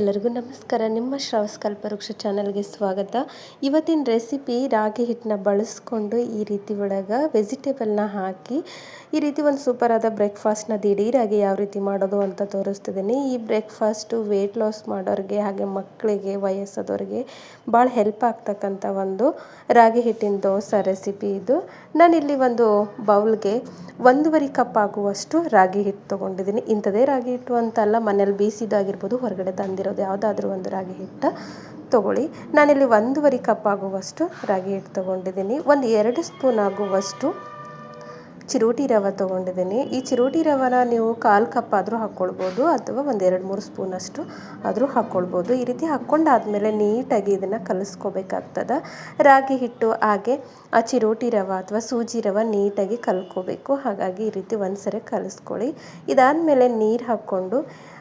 ಎಲ್ಲರಿಗೂ ನಮಸ್ಕಾರ. ನಿಮ್ಮ ಶ್ರಾವಸ್ ಕಲ್ಪವೃಕ್ಷ ಚಾನಲ್ಗೆ ಸ್ವಾಗತ. ಇವತ್ತಿನ ರೆಸಿಪಿ ರಾಗಿ ಹಿಟ್ಟನ್ನ ಬಳಸ್ಕೊಂಡು ಈ ರೀತಿ ಒಳಗೆ ವೆಜಿಟೇಬಲ್ನ ಹಾಕಿ, ಈ ರೀತಿ ಒಂದು ಸೂಪರಾದ ಬ್ರೇಕ್ಫಾಸ್ಟ್ನ ದಿಢೀರಾಗಿ ಯಾವ ರೀತಿ ಮಾಡೋದು ಅಂತ ತೋರಿಸ್ತಿದ್ದೀನಿ ಈ ಬ್ರೇಕ್ಫಾಸ್ಟು ವೆಯ್ಟ್ ಲಾಸ್ ಮಾಡೋರಿಗೆ ಹಾಗೆ ಮಕ್ಕಳಿಗೆ ವಯಸ್ಸಾದವ್ರಿಗೆ ಭಾಳ ಹೆಲ್ಪ್ ಆಗ್ತಕ್ಕಂಥ ಒಂದು ರಾಗಿ ಹಿಟ್ಟಿನ ದೋಸೆ ರೆಸಿಪಿ ಇದು. ನಾನಿಲ್ಲಿ ಒಂದು ಬೌಲ್ಗೆ ಒಂದೂವರೆ ಕಪ್ ಆಗುವಷ್ಟು ರಾಗಿ ಹಿಟ್ಟು ತೊಗೊಂಡಿದ್ದೀನಿ ಇಂಥದೇ ರಾಗಿ ಹಿಟ್ಟು ಅಂತಲ್ಲ ಮನೇಲಿ ಬೀಸಿದಾಗಿರ್ಬೋದು, ಹೊರಗಡೆ ತಂದಿರೋದು ಯಾವುದಾದ್ರೂ ಒಂದು ರಾಗಿ ಹಿಟ್ಟು ತಗೊಳ್ಳಿ. ನಾನಿಲ್ಲಿ ಒಂದೂವರೆ ಕಪ್ ಆಗುವಷ್ಟು ರಾಗಿ ಹಿಟ್ಟು ತೊಗೊಂಡಿದ್ದೀನಿ. ಒಂದು ಎರಡು ಸ್ಪೂನ್ ಆಗುವಷ್ಟು ಚಿರೋಟಿ ರವೆ ತೊಗೊಂಡಿದ್ದೀನಿ. ಈ ಚಿರೋಟಿ ರವನ ನೀವು ಕಾಲು ಕಪ್ ಆದರೂ ಹಾಕ್ಕೊಳ್ಬೋದು, ಅಥವಾ ಒಂದು ಎರಡು ಮೂರು ಸ್ಪೂನಷ್ಟು ಆದರೂ ಹಾಕ್ಕೊಳ್ಬೋದು. ಈ ರೀತಿ ಹಾಕ್ಕೊಂಡಾದ್ಮೇಲೆ ನೀಟಾಗಿ ಇದನ್ನು ಕಲಿಸ್ಕೋಬೇಕಾಗ್ತದೆ. ರಾಗಿ ಹಿಟ್ಟು ಹಾಗೆ ಆ ಚಿರೋಟಿ ರವೆ ಅಥವಾ ಸೂಜಿ ರವೆ ನೀಟಾಗಿ ಕಲ್ಕೋಬೇಕು ಹಾಗಾಗಿ ಈ ರೀತಿ ಒಂದು ಸರಿ ಕಲಿಸ್ಕೊಳ್ಳಿ. ಇದಾದಮೇಲೆ ನೀರು ಹಾಕ್ಕೊಂಡು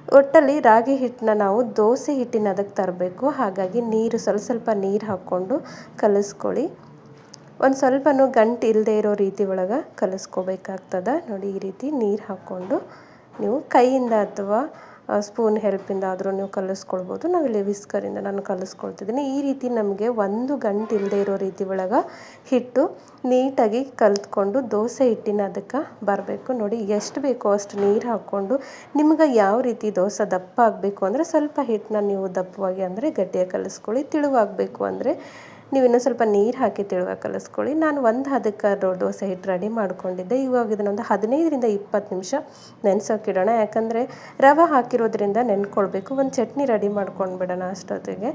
ಒಟ್ಟಲ್ಲಿ ರಾಗಿ ಹಿಟ್ಟನ್ನ ನಾವು ದೋಸೆ ಹಿಟ್ಟಿನ ಅದಕ್ಕೆ ತರಬೇಕು. ಹಾಗಾಗಿ ನೀರು ಸ್ವಲ್ಪ ಸ್ವಲ್ಪ ನೀರು ಹಾಕ್ಕೊಂಡು ಕಲಿಸ್ಕೊಳ್ಳಿ. ಒಂದು ಸ್ವಲ್ಪನೂ ಗಂಟು ಇಲ್ಲದೆ ಇರೋ ರೀತಿ ಒಳಗೆ ಕಲಿಸ್ಕೋಬೇಕಾಗ್ತದೆ. ನೋಡಿ ಈ ರೀತಿ ನೀರು ಹಾಕ್ಕೊಂಡು ನೀವು ಕೈಯಿಂದ ಅಥವಾ ಸ್ಪೂನ್ ಹೆಲ್ಪಿಂದ ಆದರೂ ನೀವು ಕಲಿಸ್ಕೊಳ್ಬೋದು. ನಾವಿಲ್ಲಿ ವಿಸ್ಕರಿಂದ ನಾನು ಕಲಿಸ್ಕೊಳ್ತಿದ್ದೀನಿ. ಈ ರೀತಿ ನಮಗೆ ಒಂದು ಗಂಟು ಇಲ್ಲದೆ ಇರೋ ರೀತಿ ಒಳಗೆ ಹಿಟ್ಟು ನೀಟಾಗಿ ಕಲಿತ್ಕೊಂಡು ದೋಸೆ ಹಿಟ್ಟಿನ ಅದಕ್ಕೆ ಬರಬೇಕು. ನೋಡಿ ಎಷ್ಟು ಬೇಕೋ ಅಷ್ಟು ನೀರು ಹಾಕ್ಕೊಂಡು ನಿಮ್ಗೆ ಯಾವ ರೀತಿ ದೋಸೆ ದಪ್ಪ ಆಗಬೇಕು ಅಂದರೆ ಸ್ವಲ್ಪ ಹಿಟ್ಟನ್ನ ನೀವು ದಪ್ಪವಾಗಿ ಅಂದರೆ ಗಟ್ಟಿಯಾಗಿ ಕಲಿಸ್ಕೊಳ್ಳಿ. ತಿಳುವಾಗಬೇಕು ಅಂದರೆ ನೀವು ಇನ್ನೂ ಸ್ವಲ್ಪ ನೀರು ಹಾಕಿ ತಿಳುವ ಕಲಿಸ್ಕೊಳ್ಳಿ. ನಾನು ಒಂದು ಹದಕ್ಕೆ ದೋಸೆ ಹಿಟ್ಟು ರೆಡಿ ಮಾಡ್ಕೊಂಡಿದ್ದೆ. ಇವಾಗ ಇದನ್ನೊಂದು ಹದಿನೈದರಿಂದ ಇಪ್ಪತ್ತು ನಿಮಿಷ ನೆನೆಸೋಕಿಡೋಣ. ಯಾಕಂದರೆ ರವೆ ಹಾಕಿರೋದ್ರಿಂದ ನೆನ್ಕೊಳ್ಬೇಕು. ಒಂದು ಚಟ್ನಿ ರೆಡಿ ಮಾಡ್ಕೊಂಡು ಬಿಡೋಣ ಅಷ್ಟೊತ್ತಿಗೆ.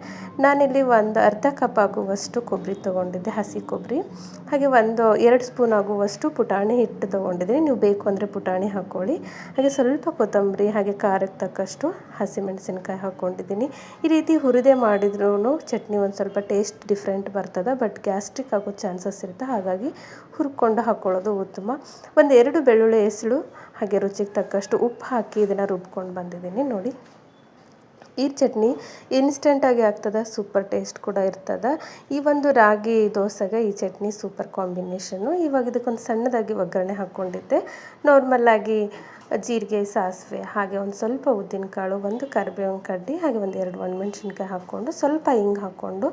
ನಾನಿಲ್ಲಿ ಒಂದು ಅರ್ಧ ಕಪ್ ಆಗುವಷ್ಟು ಕೊಬ್ಬರಿ ತೊಗೊಂಡಿದ್ದೆ, ಹಸಿ ಕೊಬ್ಬರಿ ಹಾಗೆ ಒಂದು ಎರಡು ಸ್ಪೂನ್ ಆಗುವಷ್ಟು ಪುಟಾಣಿ ಹಿಟ್ಟು ತೊಗೊಂಡಿದ್ದೀನಿ. ನೀವು ಬೇಕು ಅಂದರೆ ಪುಟಾಣಿ ಹಾಕ್ಕೊಳ್ಳಿ ಹಾಗೆ ಸ್ವಲ್ಪ ಕೊತ್ತಂಬರಿ, ಹಾಗೆ ಖಾರಕ್ಕೆ ತಕ್ಕಷ್ಟು ಹಸಿಮೆಣಸಿನ್ಕಾಯಿ ಹಾಕ್ಕೊಂಡಿದ್ದೀನಿ ಈ ರೀತಿ ಹುರಿದೇ ಮಾಡಿದ್ರೂ ಚಟ್ನಿ ಒಂದು ಸ್ವಲ್ಪ ಟೇಸ್ಟ್ ಡಿಫ್ರೆಂಟ್ ಬರ್ತದೆ ಬಟ್ ಗ್ಯಾಸ್ಟ್ರಿಕ್ ಆಗೋ ಚಾನ್ಸಸ್ ಇರುತ್ತೆ. ಹಾಗಾಗಿ ಹುರ್ಕೊಂಡು ಹಾಕ್ಕೊಳ್ಳೋದು ಉತ್ತಮ. ಒಂದು ಎರಡು ಬೆಳ್ಳುಳ್ಳಿ ಎಸಳು ಹಾಗೆ ರುಚಿಗೆ ತಕ್ಕಷ್ಟು ಉಪ್ಪು ಹಾಕಿ ಇದನ್ನು ರುಬ್ಕೊಂಡು ಬಂದಿದ್ದೀನಿ ನೋಡಿ. ಈ ಚಟ್ನಿ ಇನ್ಸ್ಟೆಂಟಾಗಿ ಆಗ್ತದೆ ಸೂಪರ್ ಟೇಸ್ಟ್ ಕೂಡ ಇರ್ತದೆ. ಈ ಒಂದು ರಾಗಿ ದೋಸೆಗೆ ಈ ಚಟ್ನಿ ಸೂಪರ್ ಕಾಂಬಿನೇಷನ್ನು ಇವಾಗ ಇದಕ್ಕೊಂದು ಸಣ್ಣದಾಗಿ ಒಗ್ಗರಣೆ ಹಾಕ್ಕೊಂಡಿದ್ದೆ ನಾರ್ಮಲ್ಲಾಗಿ ಜೀರಿಗೆ, ಸಾಸಿವೆ, ಹಾಗೆ ಒಂದು ಸ್ವಲ್ಪ ಉದ್ದಿನಕಾಳು, ಒಂದು ಕರಿಬೇವಿನ ಕಡ್ಡಿ, ಹಾಗೆ ಒಂದು ಎರಡು ಒಣಮೆಣ್ಸಿನ್ಕಾಯಿ ಹಾಕ್ಕೊಂಡು ಸ್ವಲ್ಪ ಹಿಂಗೆ ಹಾಕ್ಕೊಂಡು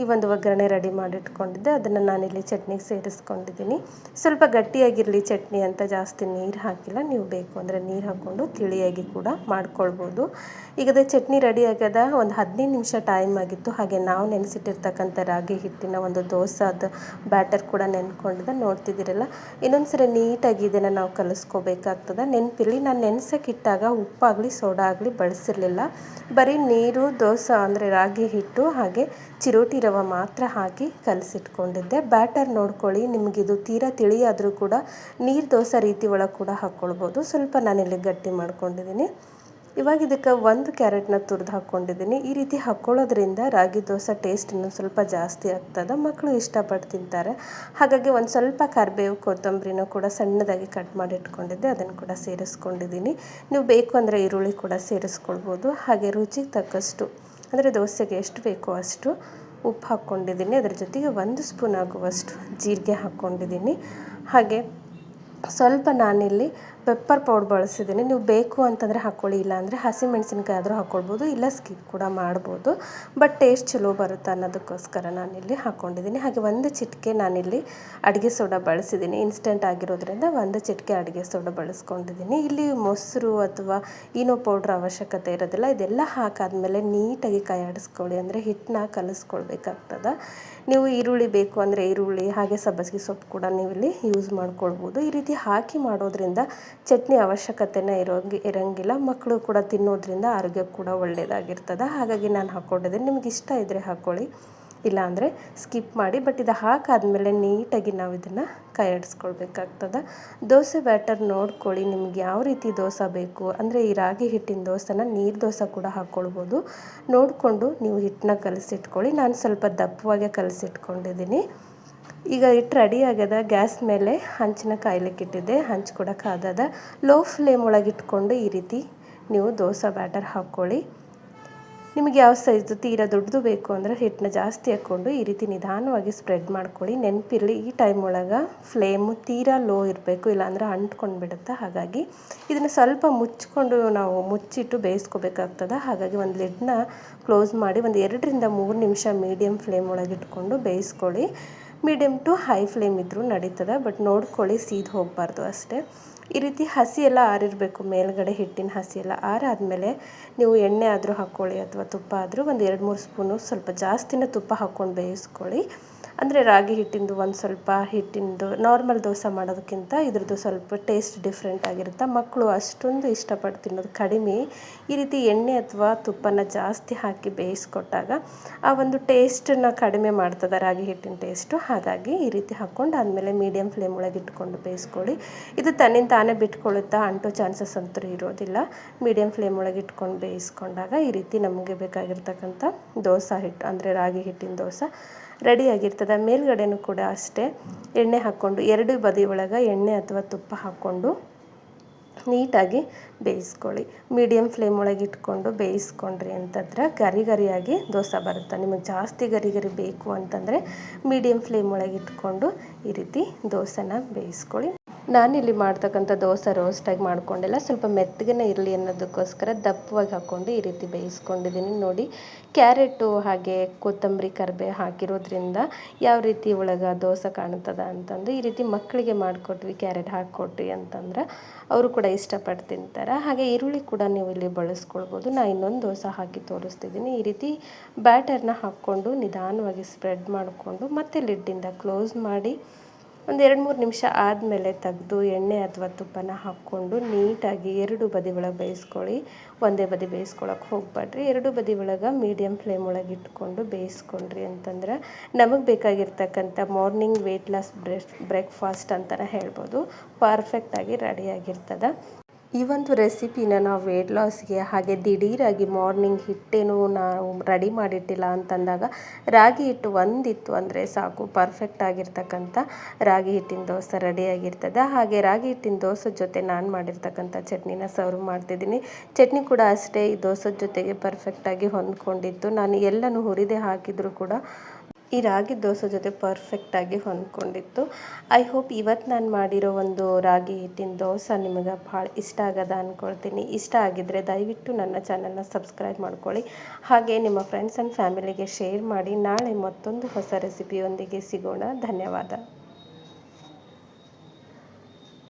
ಈ ಒಂದು ಒಗ್ಗರಣೆ ರೆಡಿ ಮಾಡಿಟ್ಕೊಂಡಿದ್ದೆ. ಅದನ್ನು ನಾನಿಲ್ಲಿ ಚಟ್ನಿಗೆ ಸೇರಿಸ್ಕೊಂಡಿದ್ದೀನಿ. ಸ್ವಲ್ಪ ಗಟ್ಟಿಯಾಗಿರಲಿ ಚಟ್ನಿ ಅಂತ ಜಾಸ್ತಿ ನೀರು ಹಾಕಿಲ್ಲ. ನೀವು ಬೇಕು ಅಂದರೆ ನೀರು ಹಾಕ್ಕೊಂಡು ತಿಳಿಯಾಗಿ ಕೂಡ ಮಾಡ್ಕೊಳ್ಬೋದು. ಈಗ ಅದೇ ಚಟ್ನಿ ರೆಡಿ ಆಗ್ಯದ. ಒಂದು ಹದಿನೈದು ನಿಮಿಷ ಟೈಮ್ ಆಗಿತ್ತು. ಹಾಗೆ ನಾವು ನೆನೆಸಿಟ್ಟಿರ್ತಕ್ಕಂಥ ರಾಗಿ ಹಿಟ್ಟಿನ ಒಂದು ದೋಸಾದ ಬ್ಯಾಟರ್ ಕೂಡ ನೆನ್ಕೊಂಡಿದೆ ನೋಡ್ತಿದ್ದೀರಲ್ಲ? ಇನ್ನೊಂದು ಸರಿ ನೀಟಾಗಿ ಇದನ್ನು ನಾವು ಕಲಿಸ್ಕೋಬೇಕಾಗ್ತದೆ. ನೆನಪಿರಲಿ. ನಾನು ನೆನೆಸೋಕೆ ಇಟ್ಟಾಗ ಉಪ್ಪಾಗಲಿ ಸೋಡಾ ಆಗಲಿ ಬಳಸಿರಲಿಲ್ಲ. ಬರೀ ನೀರು, ದೋಸೆ ಅಂದರೆ ರಾಗಿ ಹಿಟ್ಟು ಹಾಗೆ ಚಿರೋಟಿ ಮಾತ್ರ ಹಾಕಿ ಕಲಸಿಟ್ಕೊಂಡಿದ್ದೆ. ಬ್ಯಾಟರ್ ನೋಡ್ಕೊಳ್ಳಿ, ನಿಮಗಿದು ತೀರಾ ತಿಳಿಯಾದರೂ ಕೂಡ ನೀರು ದೋಸೆ ರೀತಿ ಒಳಗೆ ಕೂಡ ಹಾಕ್ಕೊಳ್ಬೋದು ಸ್ವಲ್ಪ ನಾನಿಲ್ಲಿ ಗಟ್ಟಿ ಮಾಡ್ಕೊಂಡಿದ್ದೀನಿ ಇವಾಗ ಇದಕ್ಕೆ ಒಂದು ಕ್ಯಾರೆಟ್ನ ತುರಿದು ಹಾಕ್ಕೊಂಡಿದ್ದೀನಿ ಈ ರೀತಿ ಹಾಕ್ಕೊಳ್ಳೋದ್ರಿಂದ ರಾಗಿ ದೋಸೆ ಟೇಸ್ಟ್ ಇನ್ನೂ ಸ್ವಲ್ಪ ಜಾಸ್ತಿ ಆಗ್ತದೆ. ಮಕ್ಕಳು ಇಷ್ಟಪಟ್ಟು ತಿಂತಾರೆ. ಹಾಗಾಗಿ ಒಂದು ಸ್ವಲ್ಪ ಕರಿಬೇವು ಕೊತ್ತಂಬರಿನೂ ಕೂಡ ಸಣ್ಣದಾಗಿ ಕಟ್ ಮಾಡಿ ಇಟ್ಕೊಂಡಿದ್ದೆ. ಅದನ್ನು ಕೂಡ ಸೇರಿಸ್ಕೊಂಡಿದ್ದೀನಿ ನೀವು ಬೇಕು ಅಂದರೆ ಈರುಳ್ಳಿ ಕೂಡ ಸೇರಿಸ್ಕೊಳ್ಬೋದು. ಹಾಗೆ ರುಚಿಗೆ ತಕ್ಕಷ್ಟು, ಅಂದರೆ ದೋಸೆಗೆ ಎಷ್ಟು ಬೇಕೋ ಅಷ್ಟು. ಉಪ್ಪು ಹಾಕ್ಕೊಂಡಿದ್ದೀನಿ. ಅದರ ಜೊತೆಗೆ ಒಂದು ಸ್ಪೂನ್ ಆಗುವಷ್ಟು ಜೀರಿಗೆ ಹಾಕ್ಕೊಂಡಿದ್ದೀನಿ. ಹಾಗೆ ಸ್ವಲ್ಪ ನಾನಿಲ್ಲಿ ಪೆಪ್ಪರ್ ಪೌಡ್ರ್ ಬಳಸಿದ್ದೀನಿ. ನೀವು ಬೇಕು ಅಂತಂದರೆ ಹಾಕ್ಕೊಳ್ಳಿ ಇಲ್ಲ ಅಂದರೆ ಹಸಿಮೆಣ್ಸಿನ್ಕಾಯಿ ಆದರೂ ಹಾಕ್ಕೊಳ್ಬೋದು ಇಲ್ಲ ಸ್ಕಿಪ್ ಕೂಡ ಮಾಡ್ಬೋದು. ಬಟ್ ಟೇಸ್ಟ್ ಚಲೋ ಬರುತ್ತೆ ಅನ್ನೋದಕ್ಕೋಸ್ಕರ ನಾನಿಲ್ಲಿ ಹಾಕ್ಕೊಂಡಿದ್ದೀನಿ ಹಾಗೆ ಒಂದು ಚಿಟಿಕೆ ನಾನಿಲ್ಲಿ ಅಡುಗೆ ಸೋಡಾ ಬಳಸಿದ್ದೀನಿ. ಇನ್ಸ್ಟೆಂಟ್ ಆಗಿರೋದ್ರಿಂದ ಒಂದು ಚಿಟಿಕೆ ಅಡುಗೆ ಸೋಡಾ ಬಳಸ್ಕೊಂಡಿದ್ದೀನಿ. ಇಲ್ಲಿ ಮೊಸರು ಅಥವಾ ಏನೋ ಪೌಡ್ರ್ ಅವಶ್ಯಕತೆ ಇರೋದಿಲ್ಲ. ಇದೆಲ್ಲ ಹಾಕಾದ್ಮೇಲೆ ನೀಟಾಗಿ ಕೈ ಆಡಿಸ್ಕೊಳ್ಳಿ ಅಂದರೆ ಹಿಟ್ಟನ್ನ ಕಲಿಸ್ಕೊಳ್ಬೇಕಾಗ್ತದೆ. ನೀವು ಈರುಳ್ಳಿ ಬೇಕು ಅಂದರೆ ಈರುಳ್ಳಿ, ಹಾಗೆ ಸಬ್ಬಸಿಗೆ ಸೊಪ್ಪು ಕೂಡ ನೀವು ಇಲ್ಲಿ ಯೂಸ್ ಮಾಡ್ಕೊಳ್ಬೋದು. ಈ ರೀತಿ ಹಾಕಿ ಮಾಡೋದ್ರಿಂದ ಚಟ್ನಿ ಅವಶ್ಯಕತೆನೇ ಇರೋಂಗಿ, ಇರೋಂಗಿಲ್ಲ. ಮಕ್ಕಳು ಕೂಡ ತಿನ್ನೋದ್ರಿಂದ ಆರೋಗ್ಯಕ್ಕೆ ಕೂಡ ಒಳ್ಳೆಯದಾಗಿರ್ತದೆ ಹಾಗಾಗಿ ನಾನು ಹಾಕ್ಕೊಂಡಿದ್ದೀನಿ ನಿಮ್ಗೆ ಇಷ್ಟ ಇದ್ದರೆ ಹಾಕ್ಕೊಳ್ಳಿ ಇಲ್ಲಾಂದರೆ ಸ್ಕಿಪ್ ಮಾಡಿ. ಬಟ್ ಇದು ಹಾಕಾದ್ಮೇಲೆ ನೀಟಾಗಿ ನಾವು ಇದನ್ನು ಕೈಯಾಡಿಸ್ಕೊಳ್ಬೇಕಾಗ್ತದೆ ದೋಸೆ ಬ್ಯಾಟರ್ ನೋಡ್ಕೊಳ್ಳಿ. ನಿಮ್ಗೆ ಯಾವ ರೀತಿ ದೋಸೆ ಬೇಕು? ಅಂದರೆ ಈ ರಾಗಿ ಹಿಟ್ಟಿನ ದೋಸೆನ ನೀರು ದೋಸೆ ಕೂಡ ಹಾಕ್ಕೊಳ್ಬೋದು. ನೋಡಿಕೊಂಡು ನೀವು ಹಿಟ್ಟನ್ನ ಕಲಸಿಟ್ಕೊಳ್ಳಿ. ನಾನು ಸ್ವಲ್ಪ ದಪ್ಪವಾಗೆ ಕಲಸಿಟ್ಕೊಂಡಿದ್ದೀನಿ. ಈಗ ಹಿಟ್ಟು ರೆಡಿ ಆಗ್ಯದ ಗ್ಯಾಸ್ ಮೇಲೆ ಹಂಚಿನ ಕಾಯ್ಲಿಕ್ಕೆ ಇಟ್ಟಿದ್ದೆ ಹಂಚು ಕೂಡ ಕಾದದ. ಲೋ ಫ್ಲೇಮ್ ಒಳಗೆ ಇಟ್ಕೊಂಡು ಈ ರೀತಿ ನೀವು ದೋಸೆ ಬ್ಯಾಟರ್ ಹಾಕ್ಕೊಳ್ಳಿ. ನಿಮಗೆ ಯಾವ ಸೈಜು ತೀರಾ ದೊಡ್ಡದು ಬೇಕು ಅಂದರೆ ಹಿಟ್ಟನ್ನ ಜಾಸ್ತಿ ಹಾಕ್ಕೊಂಡು ಈ ರೀತಿ ನಿಧಾನವಾಗಿ ಸ್ಪ್ರೆಡ್ ಮಾಡ್ಕೊಳ್ಳಿ. ನೆನಪಿರಲಿ ಈ ಟೈಮ್ ಒಳಗೆ ಫ್ಲೇಮು ತೀರಾ ಲೋ ಇರಬೇಕು, ಇಲ್ಲಾಂದರೆ ಅಂಟ್ಕೊಂಡು ಬಿಡುತ್ತೆ? ಹಾಗಾಗಿ ಇದನ್ನು ಸ್ವಲ್ಪ ಮುಚ್ಚಿಕೊಂಡು ನಾವು ಮುಚ್ಚಿಟ್ಟು ಬೇಯಿಸ್ಕೋಬೇಕಾಗ್ತದೆ. ಹಾಗಾಗಿ ಒಂದು ಲಿಡ್ನ ಕ್ಲೋಸ್ ಮಾಡಿ ಒಂದು ಎರಡರಿಂದ ಮೂರು ನಿಮಿಷ ಮೀಡಿಯಮ್ ಫ್ಲೇಮ್ ಒಳಗೆ ಇಟ್ಕೊಂಡು ಬೇಯಿಸ್ಕೊಳ್ಳಿ. ಮೀಡಿಯಮ್ ಟು ಹೈ ಫ್ಲೇಮ್ ಇದ್ದರೂ ನಡೀತದೆ ಬಟ್ ನೋಡ್ಕೊಳ್ಳಿ ಸೀದ್ ಹೋಗಬಾರ್ದು ಅಷ್ಟೇ. ಈ ರೀತಿ ಹಸಿ ಎಲ್ಲ ಆರಿರಬೇಕು, ಮೇಲುಗಡೆ ಹಿಟ್ಟಿನ ಹಸಿ ಎಲ್ಲ ಆರಾದಮೇಲೆ ನೀವು ಎಣ್ಣೆ ಆದರೂ ಹಾಕ್ಕೊಳ್ಳಿ ಅಥವಾ ತುಪ್ಪ ಆದರೂ ಒಂದು ಎರಡು ಮೂರು ಸ್ಪೂನು ಸ್ವಲ್ಪ ಜಾಸ್ತಿನೇ ತುಪ್ಪ ಹಾಕ್ಕೊಂಡು ಬೇಯಿಸ್ಕೊಳ್ಳಿ. ಅಂದರೆ ರಾಗಿ ಹಿಟ್ಟಿಂದು ಒಂದು ಸ್ವಲ್ಪ ಹಿಟ್ಟಿಂದು ನಾರ್ಮಲ್ ದೋಸೆ ಮಾಡೋದಕ್ಕಿಂತ ಇದ್ರದ್ದು ಸ್ವಲ್ಪ ಟೇಸ್ಟ್ ಡಿಫ್ರೆಂಟ್ ಆಗಿರುತ್ತೆ. ಮಕ್ಕಳು ಅಷ್ಟೊಂದು ಇಷ್ಟಪಟ್ಟು ತಿನ್ನೋದು ಕಡಿಮೆ. ಈ ರೀತಿ ಎಣ್ಣೆ ಅಥವಾ ತುಪ್ಪನ ಜಾಸ್ತಿ ಹಾಕಿ ಬೇಯಿಸ್ಕೊಟ್ಟಾಗ ಆ ಒಂದು ಟೇಸ್ಟನ್ನು ಕಡಿಮೆ ಮಾಡ್ತದೆ ರಾಗಿ ಹಿಟ್ಟಿನ ಟೇಸ್ಟು. ಹಾಗಾಗಿ ಈ ರೀತಿ ಹಾಕ್ಕೊಂಡು ಆದಮೇಲೆ ಮೀಡಿಯಮ್ ಫ್ಲೇಮ್ ಒಳಗೆ ಇಟ್ಕೊಂಡು ಬೇಯಿಸ್ಕೊಳ್ಳಿ. ಇದು ತನ್ನಿಂದ ತಾನೇ ಬಿಟ್ಕೊಳ್ಳುತ್ತಾ ಅಂಟೋ ಚಾನ್ಸಸ್ ಅಂತೂ ಇರೋದಿಲ್ಲ. ಮೀಡಿಯಮ್ ಫ್ಲೇಮ್ ಒಳಗೆ ಇಟ್ಕೊಂಡು ಬೇಯಿಸ್ಕೊಂಡಾಗ ಈ ರೀತಿ ನಮಗೆ ಬೇಕಾಗಿರ್ತಕ್ಕಂಥ ದೋಸೆ ಹಿಟ್ಟು ಅಂದರೆ ರಾಗಿ ಹಿಟ್ಟಿನ ದೋಸೆ ರೆಡಿಯಾಗಿರ್ತದೆ ಮೇಲ್ಗಡೆನೂ ಕೂಡ ಅಷ್ಟೇ. ಎಣ್ಣೆ ಹಾಕ್ಕೊಂಡು ಎರಡು ಬದಿ ಒಳಗೆ ಎಣ್ಣೆ ಅಥವಾ ತುಪ್ಪ ಹಾಕ್ಕೊಂಡು ನೀಟಾಗಿ ಬೇಯಿಸ್ಕೊಳ್ಳಿ. ಮೀಡಿಯಮ್ ಫ್ಲೇಮ್ ಒಳಗೆ ಇಟ್ಕೊಂಡು ಬೇಯಿಸ್ಕೊಂಡ್ರಿ ಅಂತಂದ್ರೆ ಗರಿ ಗರಿಯಾಗಿ ದೋಸೆ ಬರುತ್ತೆ. ನಿಮಗೆ ಜಾಸ್ತಿ ಗರಿ ಗರಿ ಬೇಕು ಅಂತಂದರೆ ಮೀಡಿಯಮ್ ಫ್ಲೇಮ್ ಒಳಗೆ ಇಟ್ಕೊಂಡು ಈ ರೀತಿ ದೋಸೆನ ಬೇಯಿಸ್ಕೊಳ್ಳಿ. ನಾನಿಲ್ಲಿ ಮಾಡ್ತಕ್ಕಂಥ ದೋಸೆ ರೋಸ್ಟಾಗಿ ಮಾಡ್ಕೊಂಡಿಲ್ಲ ಸ್ವಲ್ಪ ಮೆತ್ತಗೆ ಇರಲಿ ಅನ್ನೋದಕ್ಕೋಸ್ಕರ ದಪ್ಪವಾಗಿ ಹಾಕ್ಕೊಂಡು ಈ ರೀತಿ ಬೇಯಿಸ್ಕೊಂಡಿದ್ದೀನಿ. ನೋಡಿ, ಕ್ಯಾರೆಟು ಹಾಗೆ ಕೊತ್ತಂಬರಿ, ಕರಿಬೇ ಹಾಕಿರೋದ್ರಿಂದ ಯಾವ ರೀತಿ ಒಳಗೆ ದೋಸೆ ಕಾಣ್ತದ ಅಂತಂದು ಈ ರೀತಿ ಮಕ್ಕಳಿಗೆ ಮಾಡಿಕೊಟ್ವಿ, ಕ್ಯಾರೆಟ್ ಹಾಕ್ಕೊಟ್ವಿ ಅಂತಂದ್ರೆ ಅವರು ಕೂಡ ಇಷ್ಟಪಟ್ಟು ತಿಂತಾರೆ. ಹಾಗೆ ಈರುಳ್ಳಿ ಕೂಡ ನೀವು ಇಲ್ಲಿ ಬಳಸ್ಕೊಳ್ಬೋದು. ನಾನು ಇನ್ನೊಂದು ದೋಸೆ ಹಾಕಿ ತೋರಿಸ್ತಿದ್ದೀನಿ. ಈ ರೀತಿ ಬ್ಯಾಟರ್ನ ಹಾಕ್ಕೊಂಡು ನಿಧಾನವಾಗಿ ಸ್ಪ್ರೆಡ್ ಮಾಡಿಕೊಂಡು ಮತ್ತೆ ಲಿಡ್ಡಿಂದ ಕ್ಲೋಸ್ ಮಾಡಿ ಒಂದು ಎರಡು ಮೂರು ನಿಮಿಷ ಆದಮೇಲೆ ತೆಗೆದು ಎಣ್ಣೆ ಅಥವಾ ತುಪ್ಪನ ಹಾಕ್ಕೊಂಡು ನೀಟಾಗಿ ಎರಡು ಬದಿ ಒಳಗೆ ಬೇಯಿಸ್ಕೊಳ್ಳಿ. ಒಂದೇ ಬದಿ ಬೇಯಿಸ್ಕೊಳಕ್ಕೆ ಹೋಗ್ಬೇಡ್ರಿ. ಎರಡು ಬದಿ ಒಳಗೆ ಮೀಡಿಯಮ್ ಫ್ಲೇಮ್ ಒಳಗೆ ಇಟ್ಕೊಂಡು ಬೇಯಿಸ್ಕೊಂಡ್ರಿ ಅಂತಂದ್ರೆ ನಮಗೆ ಬೇಕಾಗಿರ್ತಕ್ಕಂಥ morning weight loss break breakfast ಅಂತಲೇ ಹೇಳ್ಬೋದು. ಪರ್ಫೆಕ್ಟಾಗಿ ರೆಡಿಯಾಗಿರ್ತದೆ ಈ ಒಂದು ರೆಸಿಪಿನ ನಾವು ವೇಟ್ ಲಾಸ್ಗೆ ಹಾಗೆ ದಿಢೀರಾಗಿ ಮಾರ್ನಿಂಗ್ ಹಿಟ್ಟೇನು ನಾವು ರೆಡಿ ಮಾಡಿಟ್ಟಿಲ್ಲ ಅಂತಂದಾಗ ರಾಗಿ ಹಿಟ್ಟು ಒಂದಿತ್ತು ಅಂದರೆ ಸಾಕು ಪರ್ಫೆಕ್ಟ್ ಆಗಿರ್ತಕ್ಕಂಥ ರಾಗಿ ಹಿಟ್ಟಿನ ದೋಸೆ ರೆಡಿಯಾಗಿರ್ತದೆ ಹಾಗೆ ರಾಗಿ ಹಿಟ್ಟಿನ ದೋಸೆ ಜೊತೆ ನಾನು ಮಾಡಿರ್ತಕ್ಕಂಥ ಚಟ್ನಿನ ಸರ್ವ್ ಮಾಡ್ತಿದ್ದೀನಿ. ಚಟ್ನಿ ಕೂಡ ಅಷ್ಟೇ ಈ ದೋಸೆ ಜೊತೆಗೆ ಪರ್ಫೆಕ್ಟಾಗಿ ಹೊಂದ್ಕೊಂಡಿತ್ತು. ನಾನು ಎಲ್ಲನೂ ಹುರಿದೇ ಹಾಕಿದರೂ ಕೂಡ ಈ ರಾಗಿ ದೋಸೆ ಜೊತೆ ಪರ್ಫೆಕ್ಟಾಗಿ ಹೊಂದ್ಕೊಂಡಿತ್ತು. ಐ ಹೋಪ್ ಇವತ್ತು ನಾನು ಮಾಡಿರೋ ಒಂದು ರಾಗಿ ಹಿಟ್ಟಿನ ದೋಸೆ ನಿಮಗೆ ಭಾಳ ಇಷ್ಟ ಆಗದ ಅಂದ್ಕೊಳ್ತೀನಿ ಇಷ್ಟ ಆಗಿದ್ದರೆ ದಯವಿಟ್ಟು ನನ್ನ ಚಾನಲ್ನ ಸಬ್ಸ್ಕ್ರೈಬ್ ಮಾಡ್ಕೊಳ್ಳಿ. ಹಾಗೆ ನಿಮ್ಮ ಫ್ರೆಂಡ್ಸ್ ಆ್ಯಂಡ್ ಫ್ಯಾಮಿಲಿಗೆ ಶೇರ್ ಮಾಡಿ. ನಾಳೆ ಮತ್ತೊಂದು ಹೊಸ ರೆಸಿಪಿಯೊಂದಿಗೆ ಸಿಗೋಣ. ಧನ್ಯವಾದ.